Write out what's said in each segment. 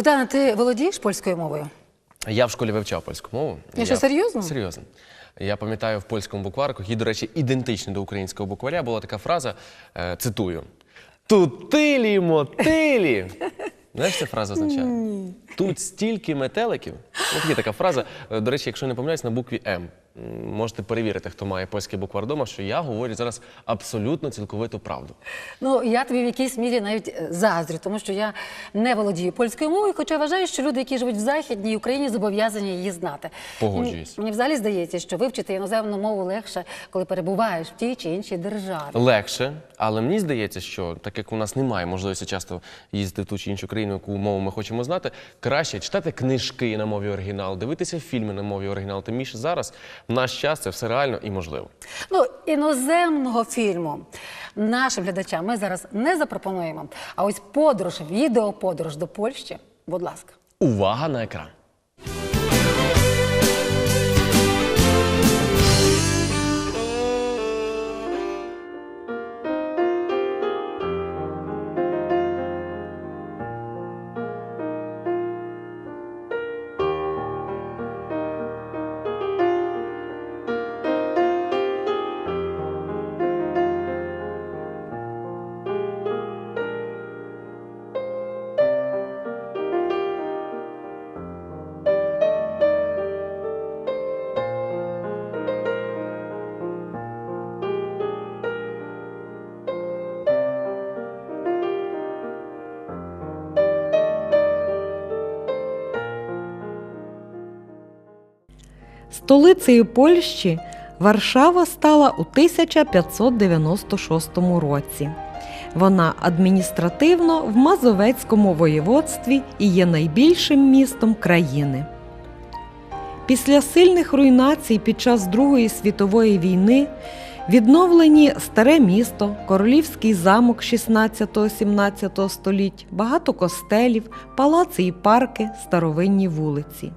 Богдана, ти володієш польською мовою? Я в школі вивчав польську мову. Я що, серйозно? Серйозно. Я пам'ятаю в польському букварку, який, до речі, ідентичний до українського букваря, була така фраза, е, цитую: Тутилі мотилі. Знаєш, ця фраза означає? Тут стільки метеликів. От є така фраза. Е, До речі, якщо не помиляюсь, на букві М. Можете перевірити, хто має польський буквар вдома, що я говорю зараз абсолютно цілковиту правду. Ну, я тобі в якійсь мірі навіть е, заздрю, тому що я не володію польською мовою, хоча вважаю, що люди, які живуть в Західній Україні, зобов'язані її знати. Погоджуюсь. Мені, взагалі здається, що вивчити іноземну мову легше, коли перебуваєш в тій чи іншій державі. Легше, але мені здається, що так як у нас немає можливості часто їздити в ту чи іншу країну, яку мову ми хочемо знати, краще читати книжки на мові оригіналу, дивитися фільми на мові оригіналу. Тим більше зараз наш час це все реально і можливо. Ну, іноземного фільму нашим глядачам ми зараз не запропонуємо. А ось подорож, відеоподорож до Польщі, будь ласка. Увага на екран. Столицею Польщі Варшава стала у 1596 році. Вона адміністративно в Мазовецькому воєводстві і є найбільшим містом країни. Після сильних руйнацій під час Другої світової війни відновлені старе місто, королівський замок 16-17 століть, багато костелів, палаци і парки, старовинні вулиці.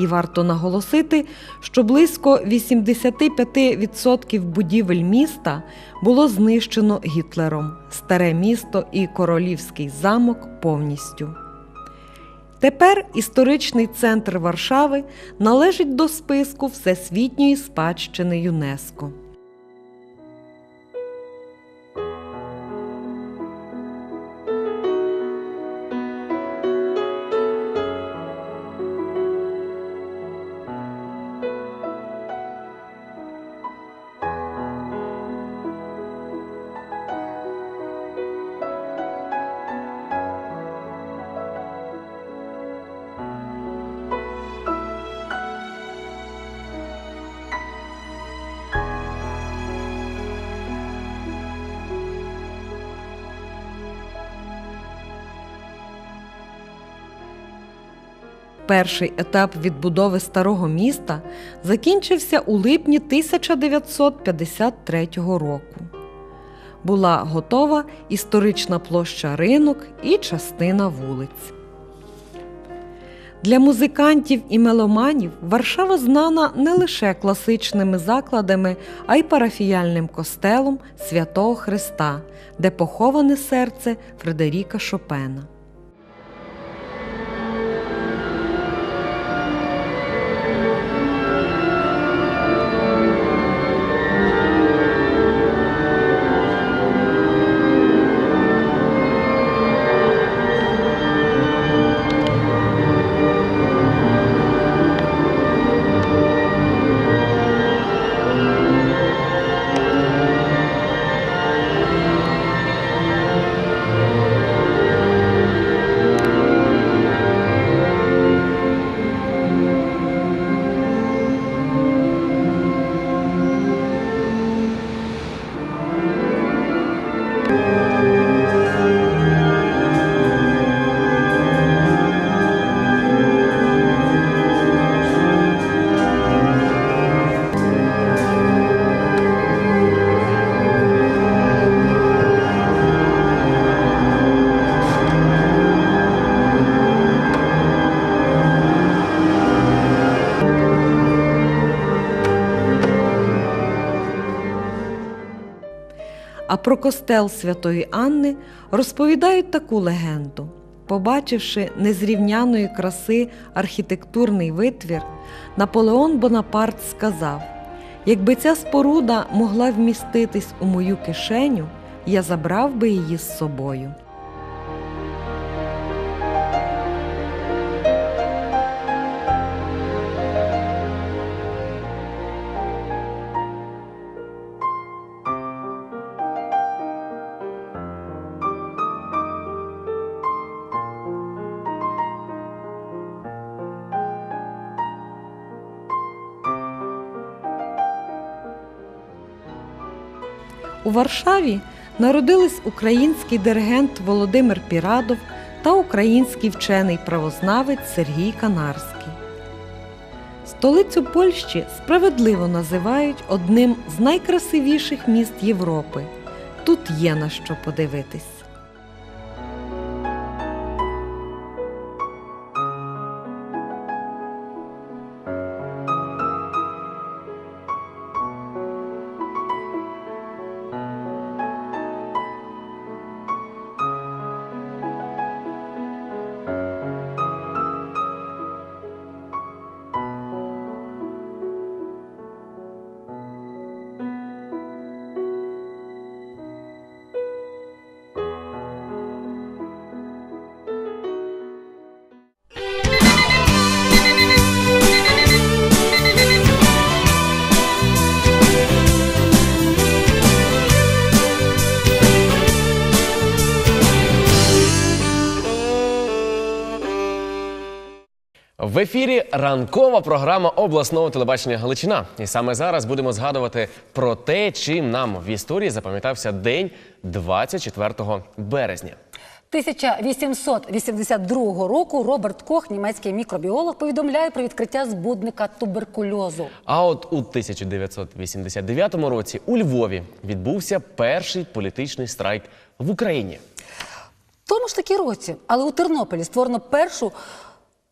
І варто наголосити, що близько 85% будівель міста було знищено Гітлером, старе місто і королівський замок повністю. Тепер історичний центр Варшави належить до списку Всесвітньої спадщини ЮНЕСКО. Перший етап відбудови старого міста закінчився у липні 1953 року. Була готова історична площа ринок і частина вулиць. Для музикантів і меломанів Варшава знана не лише класичними закладами, а й парафіяльним костелом Святого Христа, де поховане серце Фредеріка Шопена. А про костел Святої Анни розповідають таку легенду. Побачивши незрівняної краси архітектурний витвір, Наполеон Бонапарт сказав: якби ця споруда могла вміститись у мою кишеню, я забрав би її з собою. Варшаві народились український диригент Володимир Пірадов та український вчений правознавець Сергій Канарський. Столицю Польщі справедливо називають одним з найкрасивіших міст Європи. Тут є на що подивитись. Ранкова програма обласного телебачення Галичина. І саме зараз будемо згадувати про те, чим нам в історії запам'ятався день 24 березня. 1882 року Роберт Кох, німецький мікробіолог, повідомляє про відкриття збудника туберкульозу. А от у 1989 році у Львові відбувся перший політичний страйк в Україні. В тому ж таки році, але у Тернополі створено першу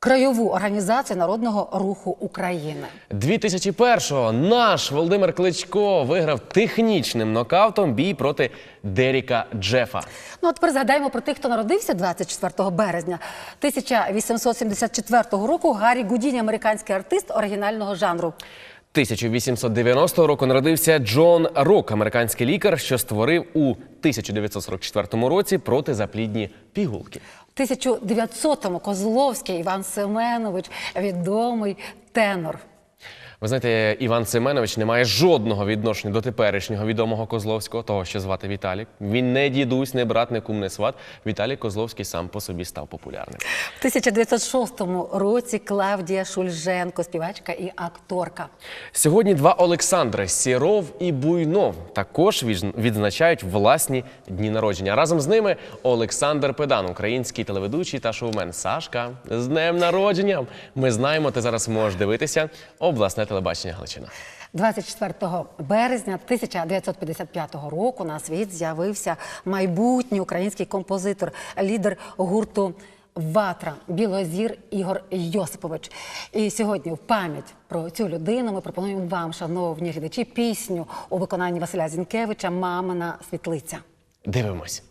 краєву організацію народного руху України. 2001-го наш Володимир Кличко виграв технічним нокаутом бій проти Деріка Джефа. Ну а тепер згадаємо про тих, хто народився 24 березня 1874 року. Гаррі Гудіні, американський артист оригінального жанру. 1890 року народився Джон Рок, американський лікар, що створив у 1944 році протизаплідні пігулки. В 1900-му Козловський Іван Семенович, відомий тенор. Ви знаєте, Іван Семенович не має жодного відношення до теперішнього відомого Козловського, того, що звати Віталік. Він не дідусь, не брат, не кум, не сват. Віталій Козловський сам по собі став популярним. В 1906 році Клавдія Шульженко, співачка і акторка. Сьогодні два Олександри Сіров і Буйнов також відзначають власні дні народження. Разом з ними Олександр Педан, український телеведучий та шоумен. Сашка, з днем народження! Ми знаємо, ти зараз можеш дивитися обласне телебачення Галичина. 24 березня 1955 року на світ з'явився майбутній український композитор, лідер гурту Ватра Білозір Ігор Йосипович. І сьогодні, в пам'ять про цю людину, ми пропонуємо вам, шановні глядачі, пісню у виконанні Василя Зінкевича Мамина світлиця. Дивимось.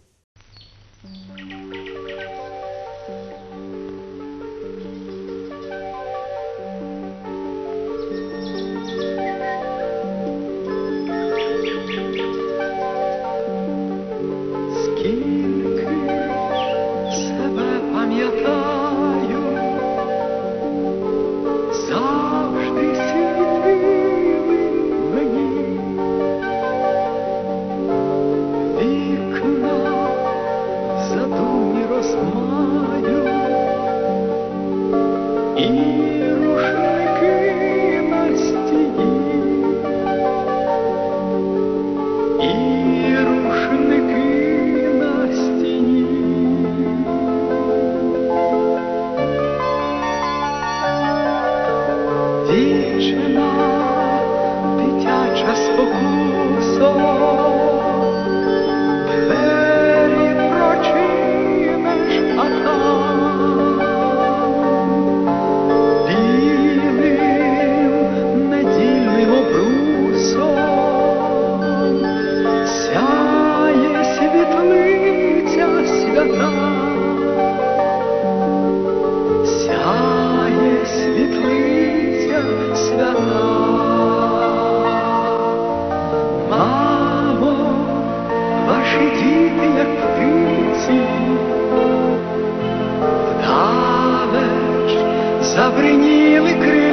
забриніли крила.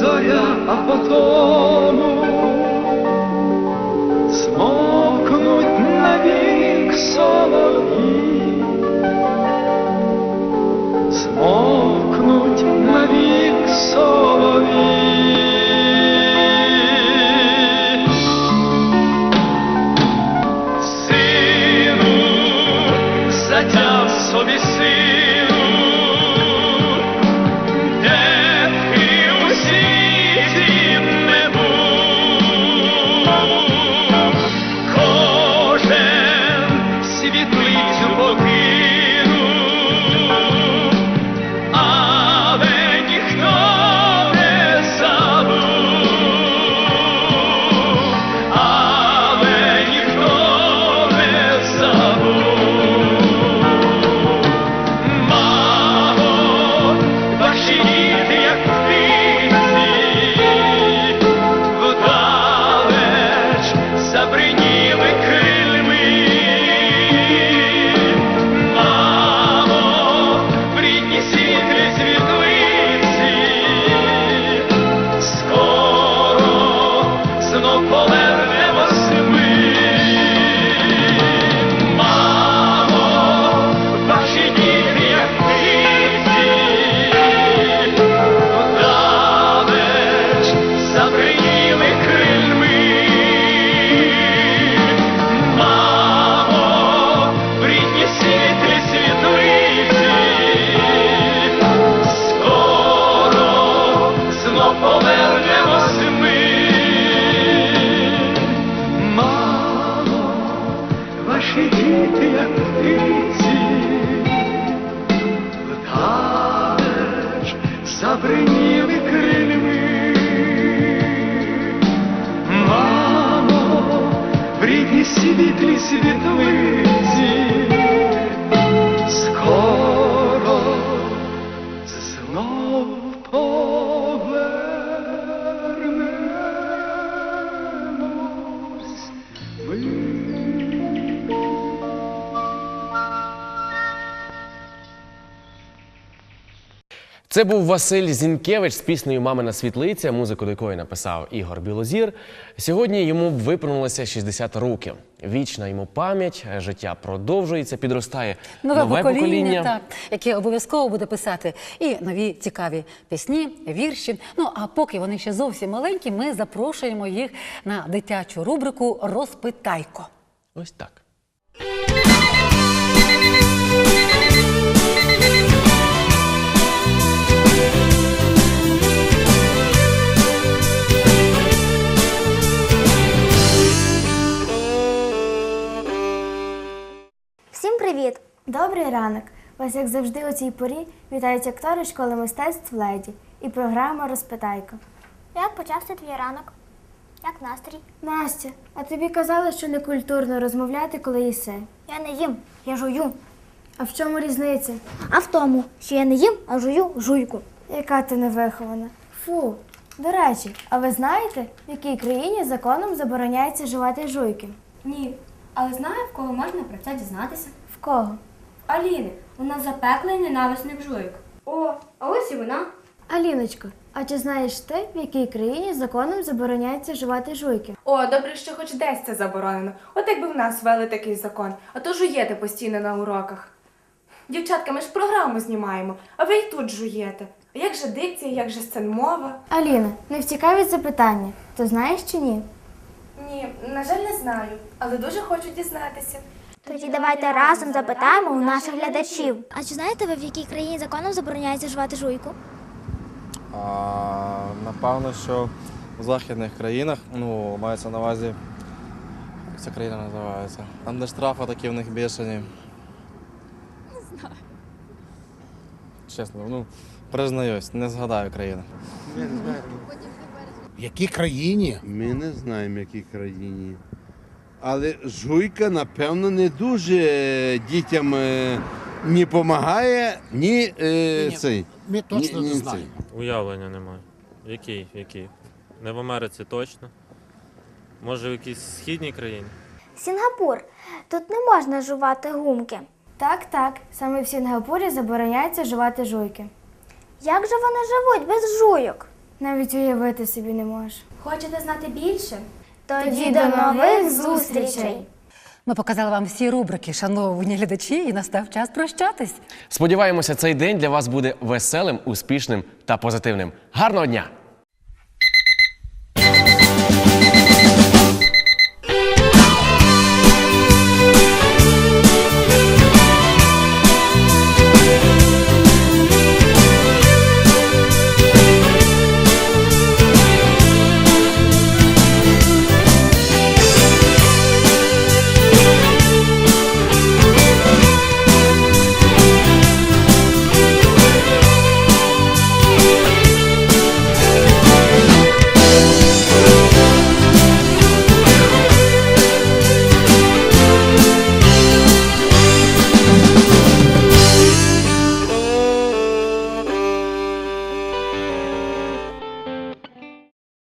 Зоря, а потому смокнуть навік солов'ї, Це був Василь Зінкевич з піснею Мамина світлиця, музику до якої написав Ігор Білозір. Сьогодні йому виповнилося 60 років. Вічна йому пам'ять, життя продовжується, підростає Нове, покоління, так, яке обов'язково буде писати і нові цікаві пісні, вірші. Ну а поки вони ще зовсім маленькі, ми запрошуємо їх на дитячу рубрику Розпитайко. Ось так. Всім привіт! Добрий ранок! Вас, як завжди, у цій порі вітають актори школи мистецтв Леді і програма Розпитайко. Як почався твій ранок? Як настрій? Настя, а тобі казали, що не культурно розмовляти, коли їси. Я не їм, я жую. А в чому різниця? А в тому, що я не їм, а жую жуйку. Яка ти невихована? Фу. До речі, а ви знаєте, в якій країні законом забороняється жувати жуйки? Ні, але знаю, в кого можна про це дізнатися. В кого? Аліни, вона запекла і ненависник жуйок. О, а ось і вона. Аліночко, а чи знаєш ти, в якій країні законом забороняється жувати жуйки? О, добре, що хоч десь це заборонено. От якби в нас ввели такий закон, а то жуєте постійно на уроках. Дівчатка, ми ж програму знімаємо, а ви й тут жуєте. А як же дикція, як же сценмова? Аліна, не втікай від запитання. То знаєш чи ні? Ні, на жаль, не знаю, але дуже хочу дізнатися. Тоді давайте разом запитаємо у наших глядачів. А чи знаєте ви, в якій країні законом забороняється жувати жуйку? А, напевно, що в західних країнах, ну, мається на увазі, як ця країна називається. Там, де штрафи такі в них бішені. Не знаю. Чесно, ну, признаюсь, не згадаю країну. В якій країні? Ми не знаємо, в якій країні. Але жуйка, напевно, не дуже дітям е, ні допомагає, ні, е, Ні, цей. Ми точно ні, не ні, знаємо. Уявлення немає. Який? Який? Не в Америці точно. Може в якійсь східній країні? Сінгапур. Тут не можна жувати гумки. Так, так. Саме в Сінгапурі забороняється жувати жуйки. Як же вони живуть без жуйок? Навіть уявити собі не можу. Хочете знати більше? Тоді до нових зустрічей! Ми показали вам всі рубрики, шановні глядачі, і настав час прощатись. Сподіваємося, цей день для вас буде веселим, успішним та позитивним. Гарного дня!